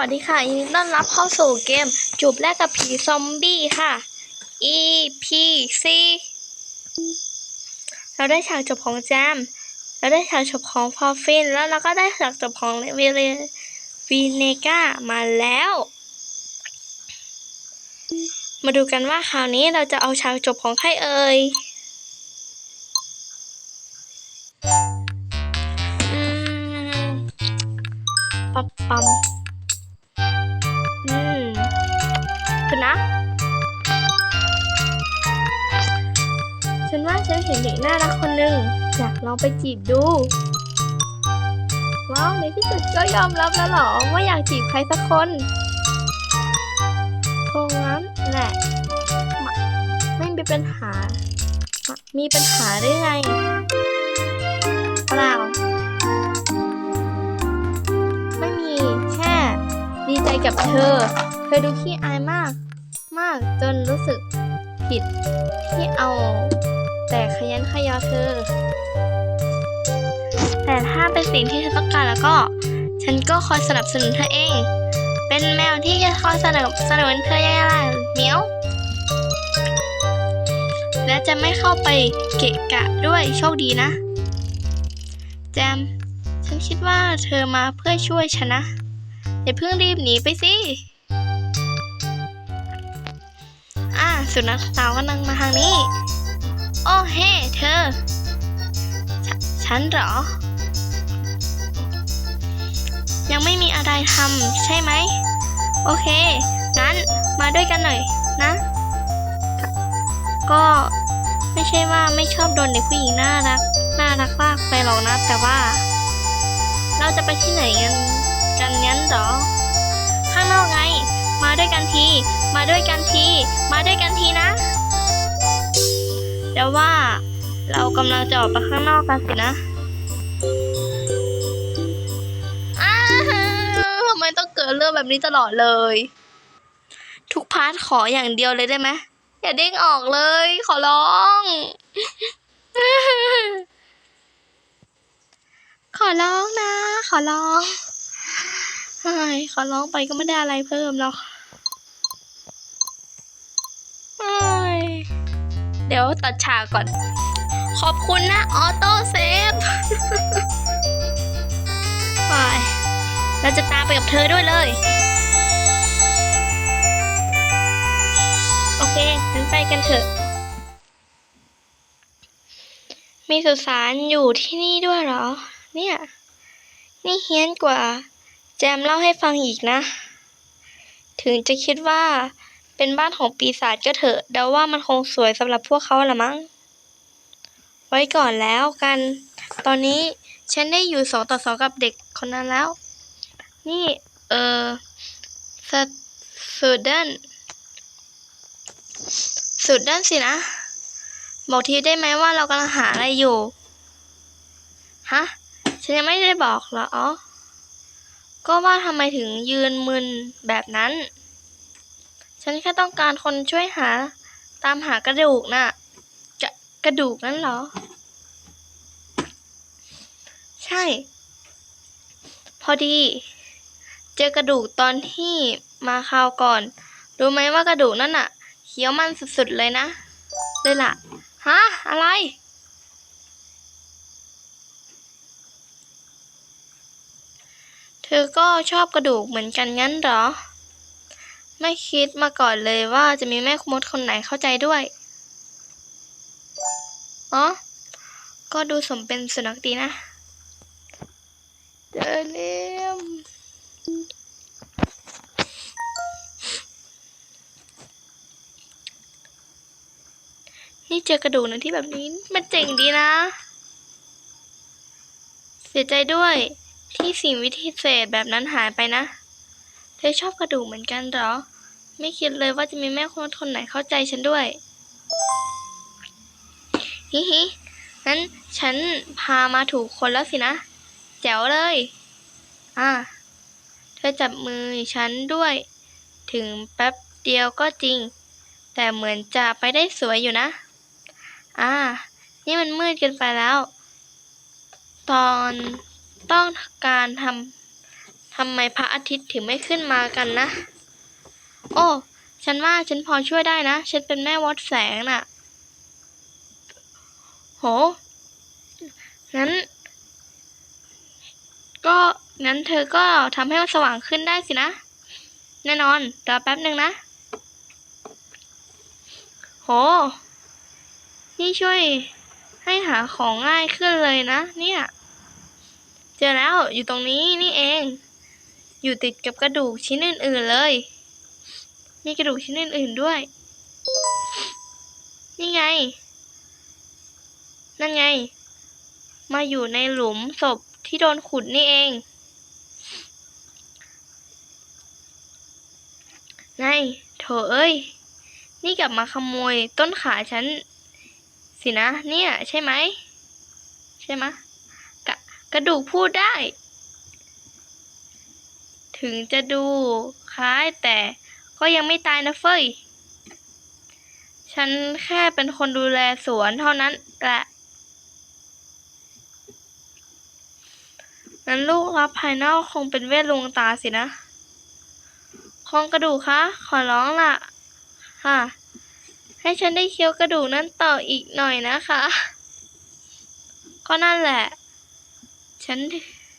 วัสดีค่ะยินดีต้อนรับเข้าสู่เกม จูบแรกกับผีซอมบี้ค่ะ EP 4เราได้ฉากจบของแจมเราได้ฉากจบของพอฟฟิน แล้วเราก็ได้ฉากจบของเวเลวีเนกามาแล้ว มาดูกันว่าคราวนี้เราจะเอาฉากจบของใครเอ่ย น่ารักคนหนึ่งอยากลองไปจีบดู ว้าว ในที่สุดก็ยอมรับแล้วหรอว่าอยากจีบใครสักคนคงงั้นแหละไม่มีปัญหามะมีปัญหาหรือไงเปล่าไม่มีแค่ ดีใจกับเธอ เธอดูขี้อายมาก มากจนรู้สึกผิดที่เอา แต่ขยันขยอเธอ แต่ถ้าเป็นสิ่งที่เธอต้องการแล้วก็ ฉันก็คอยสนับสนุนเธอเอง เป็นแมวที่จะคอยสนับสนุนเธอยังไงล่ะเหมียวและจะไม่เข้าไปเกะกะด้วยโชคดีนะ แจม ฉันคิดว่าเธอมาเพื่อช่วยฉันนะ อย่าเพิ่งรีบหนีไปสิ อ่าสุนัขสาวกำลังมาทางนี้ โอ้เฮ้เธอฉฉันเหรอ ยังไม่มีอะไรทำใช่ไหม โอเค งั้นมาด้วยกันหน่อยนะ ก็ไม่ใช่ว่าไม่ชอบโดนเด็กผู้หญิงน่ารัก น่ารักมากไปหรอกนะ แต่ว่า เราจะไปที่ไหนกันกันงั้นเหรอ ข้างนอกไง มาด้วยกันที มาด้วยกันที มาด้วยกันทีนะ เดี๋ยวว่าเรากำลังจะออกไปข้างนอกกันสินะทำไมต้องเกิดเรื่องแบบนี้ตลอดเลย ทุกพาร์ทขออย่างเดียวเลยได้ไหมอย่าเด้งออกเลย ขอร้อง ขอร้องนะ ขอร้องขอร้องไปก็ไม่ได้อะไรเพิ่มหรอก เดี๋ยวตัดฉากก่อน ขอบคุณนะ ออโต้เซฟไปเราจะตามไปกับเธอด้วยเลย โอเคงั้นไปกันเถอะ มีสุสานอยู่ที่นี่ด้วยเหรอ เนี่ย นี่เฮี้ยนกว่า แจมเล่าให้ฟังอีกนะ ถึงจะคิดว่า เป็นบ้านของปีศาจก็เถอะเดาว่ามันคงสวยสำหรับพวกเขาละมั้ง ไว้ก่อนแล้วกัน ตอนนี้ฉันได้อยู่สองต่อสองกับเด็กคนนั้นแล้ว นี่ เออสสุดเดินสุดเดินสินะ บอกทีได้ไหมว่าเรากำลังหาอะไรอยู่ ฮะ ฉันยังไม่ได้บอกเหรออ๋อก็ว่าทำไมถึงยืนมึนแบบนั้น ฉันแค่ต้องการคนช่วยหา ตามหากระดูกน่ะกระกระดูกนั่นเหรอ ใช่ พอดี เจอกระดูกตอนที่มาคราวก่อน รู้ไหมว่ากระดูกนั่นน่ะเคี้ยวมันสุดๆเลยนะเลยล่ะฮะอะไร เธอก็ชอบกระดูกเหมือนกันงั้นเหรอ ไม่คิดมาก่อนเลยว่าจะมีแม่มดคนไหนเข้าใจด้วย อ๋อ ก็ดูสมเป็นสุนัขดีนะ เจอเลียมนี่เจอกระดูกในที่แบบนี้ มันเจ๋งดีนะ เสียใจด้วยที่สิ่งวิเศษแบบนั้นหายไปนะ เธอชอบกระดูกเหมือนกันเหรอ ไม่คิดเลยว่าจะมีแม่คนคนไหนเข้าใจฉันด้วย ฮิฮิงั้นฉันพามาถูกคนแล้วสินะ แจ๋วเลย อ่า เธอจับมือฉันด้วย ถึงแป๊บเดียวก็จริง แต่เหมือนจะไปได้สวยอยู่นะ อ่า นี่มันมืดเกินไปแล้ว ตอนต้องการทำทำไมพระอาทิตย์ถึงไม่ขึ้นมากันนะ โอ้ ฉันว่าฉันพอช่วยได้นะ ฉันเป็นแม่วัดแสงน่ะ โห งั้น ก็งั้นเธอก็ทำให้มันสว่างขึ้นได้สินะ แน่นอนรอแป๊บหนึ่งนะ โห นี่ช่วยให้หาของง่ายขึ้นเลยนะ เนี่ย เจอแล้วอยู่ตรงนี้นี่เอง อยู่ติดกับกระดูกชิ้นอื่น ๆเลย มีกระดูกชิ้นอื่นๆด้วย นี่ไง นั่นไง มาอยู่ในหลุมศพที่โดนขุดนี่เอง ไงโถเอ้ย นี่กลับมาขโมยต้นขาฉัน สินะ เนี่ย ใช่ไหม ใช่ไหมะกะกระดูกพูดได้ ถึงจะดูคล้ายแต่ ก็ยังไม่ตายนะเฟยฉันแค่เป็นคนดูแลสวนเท่านั้นแหละนั้นลูกรับภายนอกคงเป็นเวทลวงตาสินะครงกระดูกคะ ขอร้องล่ะ ค่ะ ให้ฉันได้เคี้ยวกระดูกนั้นต่ออีกหน่อยนะคะ ก็นั่นแหละ ฉัน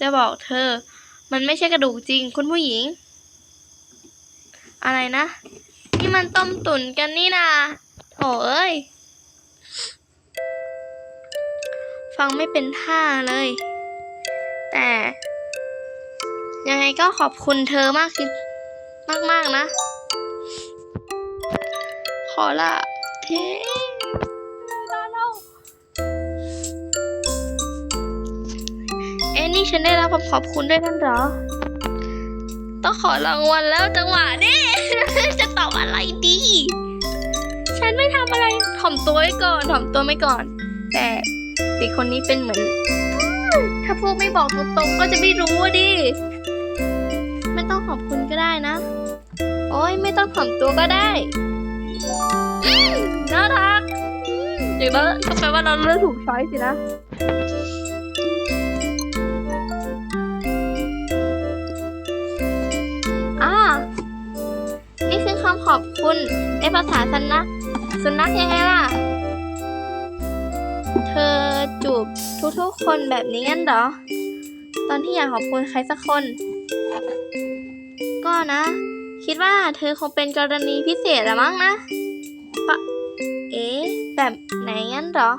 จะบอกเธอ มันไม่ใช่กระดูกจริง คุณผู้หญิง อะไรนะ นี่มันต้มตุ๋นกันนี่นาโถเอ้ย ฟังไม่เป็นท่าเลย แต่ ยังไงก็ขอบคุณเธอมากที่มากนะ ขอละเทมาแล้วเอ้นี่ฉันได้รับคำขอบคุณด้วยกันเหรอ ต้องขอรางวัลแล้วจังหวะนี้จะตอบอะไรดี ฉันไม่ทำอะไรถ่อมตัวไว้ก่อนถ่อมตัวไว้ก่อน แต่เด็กคนนี้เป็นเหมือน ถ้าพูดไม่บอกตรงๆก็จะไม่รู้ดิ ไม่ต้องขอบคุณก็ได้นะ โอ้ยไม่ต้องถ่อมตัวก็ได้น่ารักอือย่าก็แปลว่าเราเลือกถูกช้อยสินะ ขอบคุณในภาษาสันนักสุนัขยังไงล่ะ เธอจูบทุกๆคนแบบนี้งั้นเหรอ ตอนที่อยากขอบคุณใครสักคน ก็นะ คิดว่าเธอคงเป็นกรณีพิเศษละมั้งนะปะเอ๊ะแบบไหนงั้นเหรอ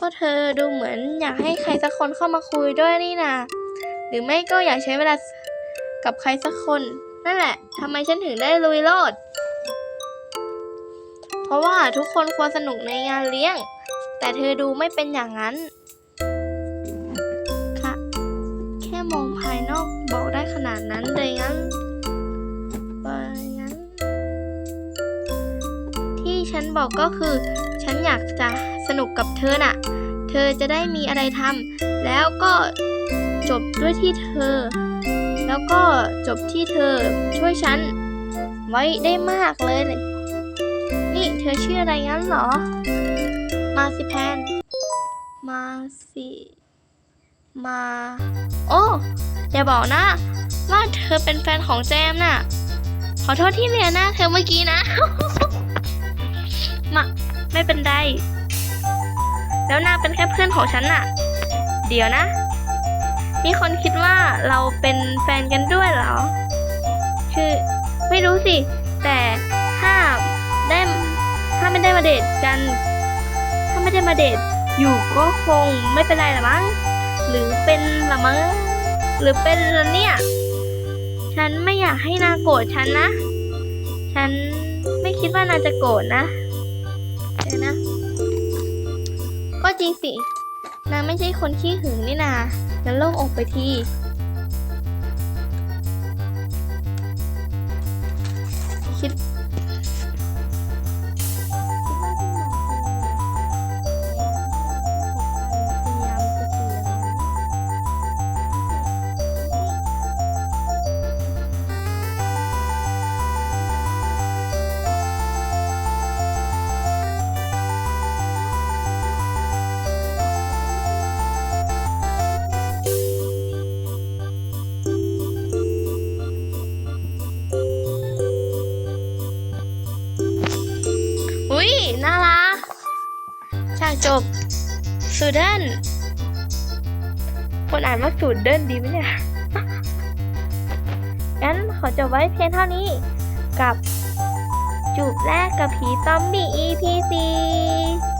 ก็เธอดูเหมือนอยากให้ใครสักคนเข้ามาคุยด้วยนี่นาหรือไม่ก็อยากใช้เวลากับใครสักคน นั่นแหละทำไมฉันถึงได้ลุยโลด เพราะว่าทุกคนควรสนุกในงานเลี้ยง แต่เธอดูไม่เป็นอย่างนั้นค่ะแค่มองภายนอกบอกได้ขนาดนั้นเลยงั้นไปงั้น ที่ฉันบอกก็คือ ฉันอยากจะสนุกกับเธอน่ะ เธอจะได้มีอะไรทำแล้วก็จบด้วยที่เธอ แล้วก็จบที่เธอช่วยฉัน ไว้ได้มากเลย นี่เธอชื่ออะไรงั้นเหรอ มาสิแพน มาสิ มา โอ้อย่าบอกนะ ว่าเธอเป็นแฟนของแจมน่ะ ขอโทษที่เรียนหน้าเธอเมื่อกี้นะ มา ไม่เป็นไร แล้วนางเป็นแค่เพื่อนของฉันน่ะ เดี๋ยวนะ มีคนคิดว่าเราเป็นแฟนกันด้วยเหรอ คือไม่รู้สิ แต่ถ้าได้ถ้าไม่ได้มาเดทกัน ถ้าไม่ได้มาเดทอยู่ก็คงไม่เป็นไรละมั้ง หรือเป็นละมั้ง หรือเป็นละเนี่ย ฉันไม่อยากให้นางโกรธฉันนะ ฉันไม่คิดว่านางจะโกรธนะเดี๋ยวนะ ก็จริงสิ นางไม่ใช่คนขี้หึงนี่นา งั้นโล่งอกไปที จบสูเดินคนอ่านว่าสูเดินดีไหมเนี่ย งั้นขอจบไว้เพียงเท่านี้ กับจูบแรกกับผีซอมบี้ EP 4